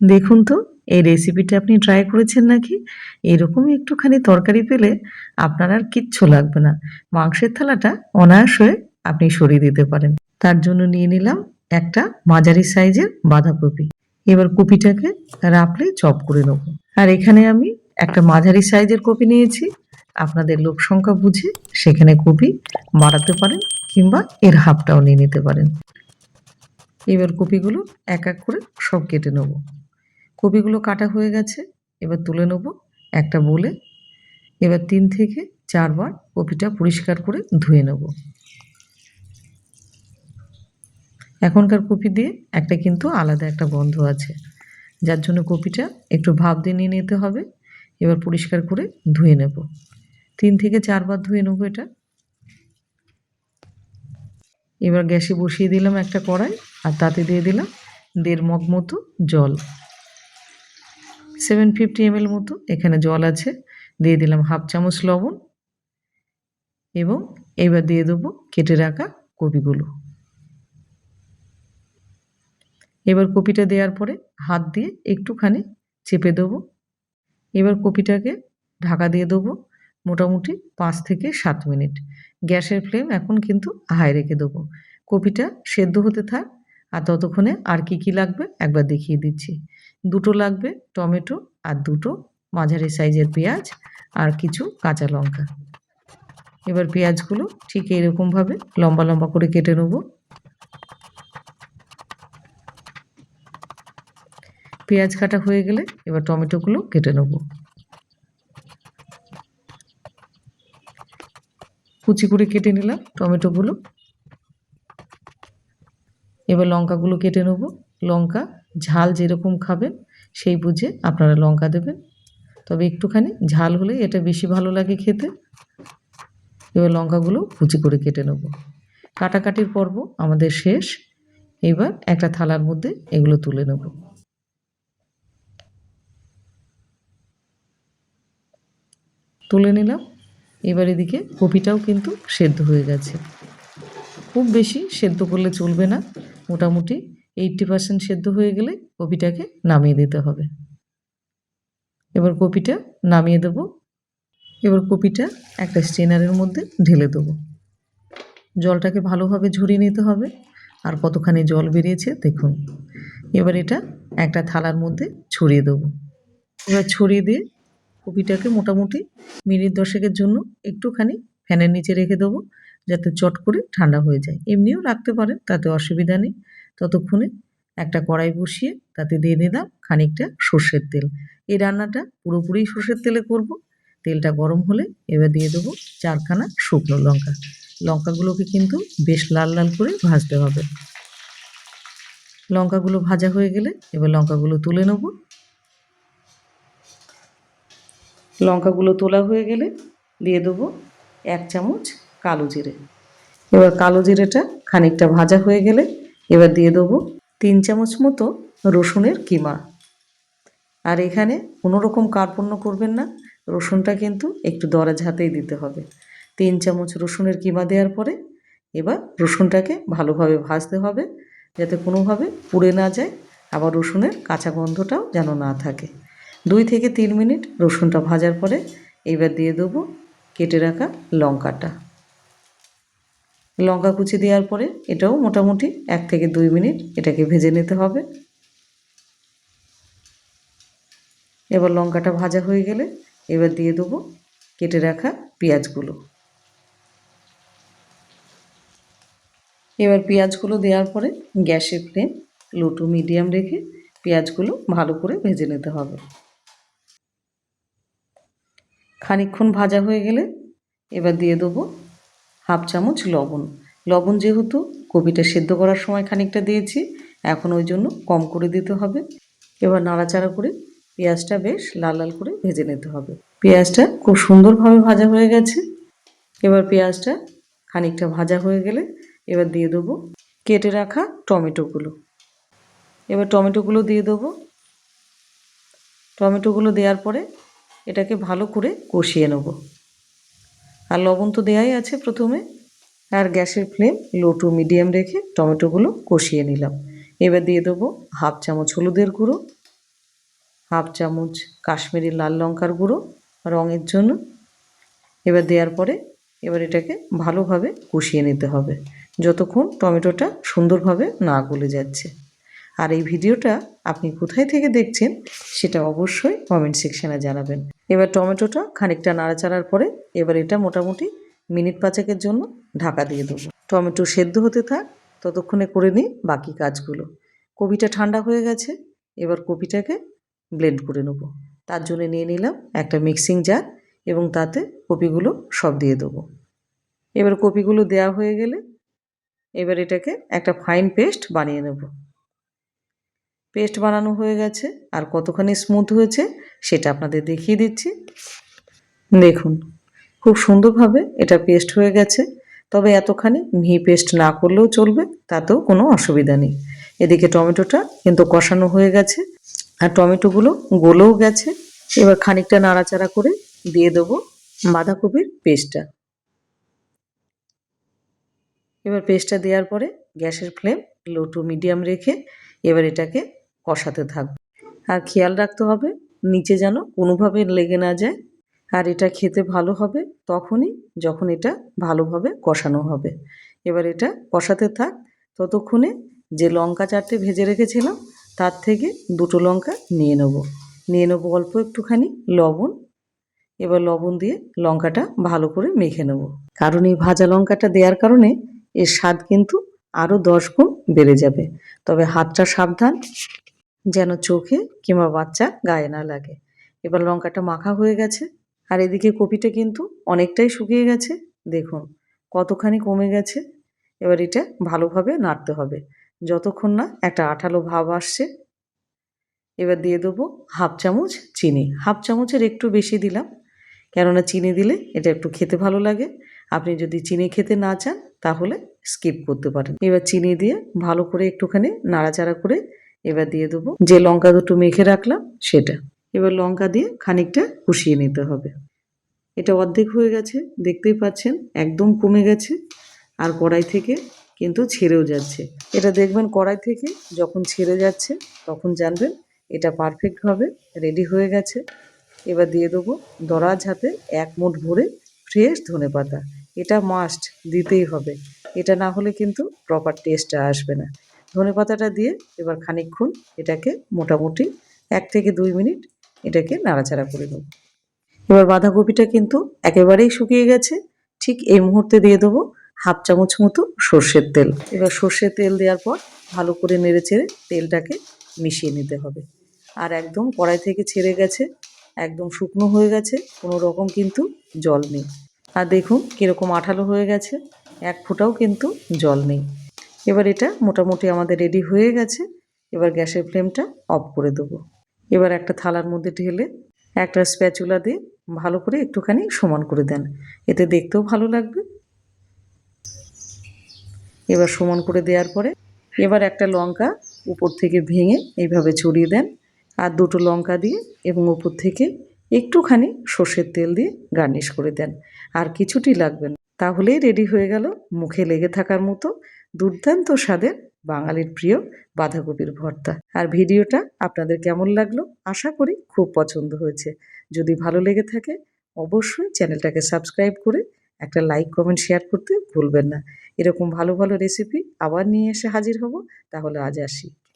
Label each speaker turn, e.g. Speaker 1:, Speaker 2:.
Speaker 1: দেখুন তো, এই রেসিপিটা আপনি ট্রাই করেছেন নাকি? এরকমই একটুখানি তরকারি পেলে আপনার আর কিচ্ছু লাগবে না। মাংসের থালাটা অনায়াস হয়ে আপনি সরিয়ে দিতে পারেন। তার জন্য নিয়ে নিলাম একটা মাঝারি সাইজের বাঁধাকপি। এবার কপিটাকে রাপলে চপ করে নেব। আর এখানে আমি একটা মাঝারি সাইজের কপি নিয়েছি। আপনাদের লোক সংখ্যা বুঝে সেখানে কপি বাড়াতে পারেন কিংবা এর হাফটাও নিয়ে নিতে পারেন। এবার কপিগুলো এক এক করে সব কেটে নেব। কপিগুলো কাটা হয়ে গেছে, এবার তুলে নেব একটা বলে। এবার তিন থেকে চারবার কপিটা পরিষ্কার করে ধুয়ে নেব। এখনকার কপি দিয়ে একটা কিন্তু আলাদা একটা গন্ধ আছে, যার জন্য কপিটা একটু ভাব দিয়ে নিয়ে নিতে হবে। এবার পরিষ্কার করে ধুয়ে নেব। তিন থেকে চারবার ধুয়ে নেব এটা। এবার গ্যাসে বসিয়ে দিলাম একটা কড়াই, আর তাতে দিয়ে দিলাম দেড় মগ মতো জল। সেভেন ফিফটি এম মতো এখানে জল আছে। দিয়ে দিলাম হাফ চামচ লবণ এবং এবার দিয়ে দেবো কেটে রাখা কপিগুলো। এবার কপিটা দেওয়ার পরে হাত দিয়ে একটুখানি চেপে দেবো। এবার কপিটাকে ঢাকা দিয়ে দেবো মোটামুটি পাঁচ থেকে সাত মিনিট। গ্যাসের ফ্লেম এখন কিন্তু হাই রেখে দেবো। কপিটা সেদ্ধ হতে থাক আর ততক্ষণে আর কি কি লাগবে একবার দেখিয়ে দিচ্ছি। দুটো লাগবে টমেটো আর দুটো মাঝারি সাইজের পেঁয়াজ আর কিছু কাঁচা লঙ্কা। এবার পেঁয়াজগুলো ঠিক এরকমভাবে লম্বা লম্বা করে কেটে নেব। পেঁয়াজ কাটা হয়ে গেলে এবার টমেটোগুলো কেটে নেব। কুচি করে কেটে নিলাম টমেটোগুলো। এবার লঙ্কাগুলো কেটে নেব। লঙ্কা ঝাল যেরকম খাবেন, সেই বুঝে আপনারা লঙ্কা দেবেন। তবে একটুখানি ঝাল হলে এটা বেশি ভালো লাগে খেতে। এবার লঙ্কাগুলো কুচি করে কেটে নেব। কাটাকাটির পর্ব আমাদের শেষ। এবার একটা থালার মধ্যে এগুলো তুলে নেব। তুলে নিলাম। এবার এদিকে কপিটাও কিন্তু সেদ্ধ হয়ে গেছে। খুব বেশি সেদ্ধ করলে চলবে না। মোটামুটি এইটটি পার্সেন্ট সেদ্ধ হয়ে গেলে কপিটাকে নামিয়ে দিতে হবে। এবার কপিটা নামিয়ে দেব। এবার কপিটা একটা স্টেনারের মধ্যে ঢেলে দেবো। জলটাকে ভালোভাবে ঝরিয়ে নিতে হবে। আর কতখানি জল বেরিয়েছে দেখুন। এবার এটা একটা থালার মধ্যে ছড়িয়ে দেবো। এবার ছড়িয়ে দিয়ে কপিটাকে মোটামুটি মিনিট দশেকের জন্য একটুখানি ফ্যানের নিচে রেখে দেবো। যাতে চট করে ঠান্ডা হয়ে যায়। এমনিও রাখতে পারেন, তাতে অসুবিধা নেই। ততক্ষণে একটা কড়াই বসিয়ে তাতে দিয়ে দিলাম খানিকটা সর্ষের তেল। এই রান্নাটা পুরোপুরি সর্ষের তেলে করব। তেলটা গরম হলে এবার দিয়ে দেবো চারখানা শুকনো লঙ্কা। লঙ্কাগুলোকে কিন্তু বেশ লাল লাল করে ভাজতে হবে। লঙ্কাগুলো ভাজা হয়ে গেলে এবার লঙ্কাগুলো তুলে নেব। লঙ্কাগুলো তোলা হয়ে গেলে দিয়ে দেবো এক চামচ কালো জিরে। এবার কালো জিরেটা খানিকটা ভাজা হয়ে গেলে এবার দিয়ে দেবো তিন চামচ মতো রসুনের কিমা। আর এখানে কোনো রকম কার্পণ্য করবেন না, রসুনটা কিন্তু একটু দরা ঝাঁতেই দিতে হবে। তিন চামচ রসুনের কিমা দেওয়ার পরে এবার রসুনটাকে ভালোভাবে ভাজতে হবে, যাতে কোনোভাবে পুড়ে না যায়, আবার রসুনের কাঁচা গন্ধটাও যেন না থাকে। দুই থেকে তিন মিনিট রসুনটা ভাজার পরে এবার দিয়ে দেবো কেটে রাখা লঙ্কাটা। লঙ্কা কুচি দেওয়ার পরে এটাও মোটামুটি এক থেকে দুই মিনিট এটাকে ভেজে নিতে হবে। এবার লঙ্কাটা ভাজা হয়ে গেলে এবার দিয়ে দেবো কেটে রাখা পেঁয়াজগুলো। এবার পেঁয়াজগুলো দেওয়ার পরে গ্যাসের ফ্লেম লো টু মিডিয়াম রেখে পেঁয়াজগুলো ভালো করে ভেজে নিতে হবে। খানিকক্ষণ ভাজা হয়ে গেলে এবার দিয়ে দেবো হাফ চামচ লবণ। লবণ যেহেতু কপিটা সেদ্ধ করার সময় খানিকটা দিয়েছি, এখন ওই জন্য কম করে দিতে হবে। এবার নাড়াচাড়া করে পেঁয়াজটা বেশ লাল লাল করে ভেজে নিতে হবে। পেঁয়াজটা খুব সুন্দরভাবে ভাজা হয়ে গেছে। এবার পেঁয়াজটা খানিকটা ভাজা হয়ে গেলে এবার দিয়ে দেবো কেটে রাখা টমেটোগুলো। এবার টমেটোগুলো দিয়ে দেবো। টমেটোগুলো দেওয়ার পরে এটাকে ভালো করে কষিয়ে নেব। আর লবণ তো দেওয়াই আছে প্রথমে। আর গ্যাসের ফ্লেম লো টু মিডিয়াম রেখে টমেটোগুলো কষিয়ে নিলাম। এবার দিয়ে দেবো হাফ চামচ হলুদের গুঁড়ো, হাফ চামচ কাশ্মীরি লাল লঙ্কার গুঁড়ো রঙের জন্য। এবার দেওয়ার পরে এবার এটাকে ভালোভাবে কষিয়ে নিতে হবে, যতক্ষণ টমেটোটা সুন্দরভাবে না গলে যাচ্ছে। আর এই ভিডিওটা আপনি কোথায় থেকে দেখছেন সেটা অবশ্যই কমেন্ট সেকশানে জানাবেন। এবার টমেটোটা খানিকটা নাড়াচাড়ার পরে এবার এটা মোটামুটি মিনিট পাঁচেকের জন্য ঢাকা দিয়ে দেবো। টমেটো সেদ্ধ হতে থাক, ততক্ষণে করে নিই বাকি কাজগুলো। কপিটা ঠান্ডা হয়ে গেছে, এবার কপিটাকে ব্লেন্ড করে নেব। তার জন্য নিয়ে নিলাম একটা মিক্সিং জার এবং তাতে কপিগুলো সব দিয়ে দেবো। এবার কপিগুলো দেওয়া হয়ে গেলে এবার এটাকে একটা ফাইন পেস্ট বানিয়ে নেব। পেস্ট বানানো হয়ে গেছে। আর কতখানি স্মুথ হয়েছে, সেটা আপনাদের দেখিয়ে দিচ্ছি। দেখুন, খুব সুন্দরভাবে এটা পেস্ট হয়ে গেছে। তবে এতখানি মিহি পেস্ট না করলেও চলবে, তাতেও কোনো অসুবিধা নেই। এদিকে টমেটোটা কিন্তু কষানো হয়ে গেছে, আর টমেটোগুলো গলেও গেছে। এবার খানিকটা নাড়াচাড়া করে দিয়ে দেবো বাঁধাকপির পেস্টটা এবার পেস্টটা দেওয়ার পরে গ্যাসের ফ্লেম লো টু মিডিয়াম রেখে এবার এটাকে কষাতে থাকব আর খেয়াল রাখতে হবে, নিচে যেন কোনোভাবে লেগে না যায়। আর এটা খেতে ভালো হবে তখনই, যখন এটা ভালোভাবে কষানো হবে। এবার এটা কষাতে থাক। ততক্ষণে যে লঙ্কা চারটে ভেজে রেখেছিলাম, তার থেকে দুটো লঙ্কা নিয়ে নেব। নিয়ে নেব অল্প একটুখানি লবণ। এবার লবণ দিয়ে লঙ্কাটা ভালো করে মেখে নেব। কারণ এই ভাজা লঙ্কাটা দেওয়ার কারণে এর স্বাদ কিন্তু আরও দশ গুণ বেড়ে যাবে। তবে হাতটা সাবধান। যেন চোখে কিংবা বাচ্চা গায়ে না লাগে। এবার লঙ্কাটা মাখা হয়ে গেছে। আর এদিকে কপিটা কিন্তু অনেকটাই শুকিয়ে গেছে। দেখুন, কতখানি কমে গেছে। এবার এটা ভালোভাবে নাড়তে হবে। যতক্ষণ না একটা আঠালো ভাব আসছে। এবার দিয়ে দেবো হাফ চামচ চিনি। হাফ চামচের একটু বেশি দিলাম। কেননা চিনি দিলে এটা একটু খেতে ভালো লাগে। আপনি যদি চিনি খেতে না চান, তাহলে স্কিপ করতে পারেন। এবার চিনি দিয়ে ভালো করে একটুখানি নাড়াচাড়া করে এবার দিয়ে দেবো। যে লঙ্কা দুটো মেখে রাখলাম, সেটা। এবার লঙ্কা দিয়ে খানিকটা কষিয়ে নিতে হবে। এটা অর্ধেক হয়ে গেছে, দেখতেই পাচ্ছেন, একদম কমে গেছে, আর কড়াই থেকে কিন্তু ছেড়েও যাচ্ছে। এটা দেখবেন কড়াই থেকে যখন ছেড়ে যাচ্ছে, তখন জানবেন এটা পারফেক্টভাবে রেডি হয়ে গেছে। এবার দিয়ে দেবো দরাজ হাতে এক মুঠ ভরে ফ্রেশ ধনে পাতা। এটা মাস্ট দিতেই হবে। এটা না হলে কিন্তু প্রপার টেস্টটা আসবে না। ধনে পাতাটা দিয়ে এবার খানিকক্ষণ এটাকে মোটামুটি এক থেকে দুই মিনিট এটাকে নাড়াচাড়া করে দেবো এবার বাঁধাকপিটা কিন্তু একেবারেই শুকিয়ে গেছে। ঠিক এই মুহূর্তে দিয়ে দেবো হাফ চামচ মতো সর্ষের তেল। এবার সর্ষের তেল দেওয়ার পর ভালো করে নেড়ে চেড়ে তেলটাকে মিশিয়ে নিতে হবে। আর একদম কড়াই থেকে ছেড়ে গেছে, একদম শুকনো হয়ে গেছে, কোনো রকম কিন্তু জল নেই। আর দেখুন কীরকম আঠালো হয়ে গেছে, এক ফোঁটাও কিন্তু জল নেই। এবার এটা মোটামুটি আমাদের রেডি হয়ে গেছে। এবার গ্যাসের ফ্লেমটা অফ করে দেবো। এবার একটা থালার মধ্যে ঢেলে একটা স্প্যাচুলা দিয়ে ভালো করে একটুখানি সমান করে দেন। এতে দেখতেও ভালো লাগবে। এবার সমান করে দেওয়ার পরে এবার একটা লঙ্কা উপর থেকে ভেঙে এইভাবে ছড়িয়ে দেন আর দুটো লঙ্কা দিয়ে এবং উপর থেকে একটুখানি সর্ষের তেল দিয়ে গার্নিশ করে দেন। আর কিছুটি লাগবে না। তাহলেই রেডি হয়ে গেল। মুখে লেগে থাকার মতো দুর্দান্ত স্বাদের বাঙালির প্রিয় বাঁধাকপির ভর্তা। আর ভিডিওটা আপনাদের কেমন লাগল? আশা করি খুব পছন্দ হয়েছে। যদি ভালো লেগে থাকে, অবশ্যই চ্যানেলটাকে সাবস্ক্রাইব করে একটা লাইক, কমেন্ট, শেয়ার করতে ভুলবেন না। এরকম ভালো ভালো রেসিপি আবার নিয়ে এসে হাজির হব। তাহলে আজ আসি।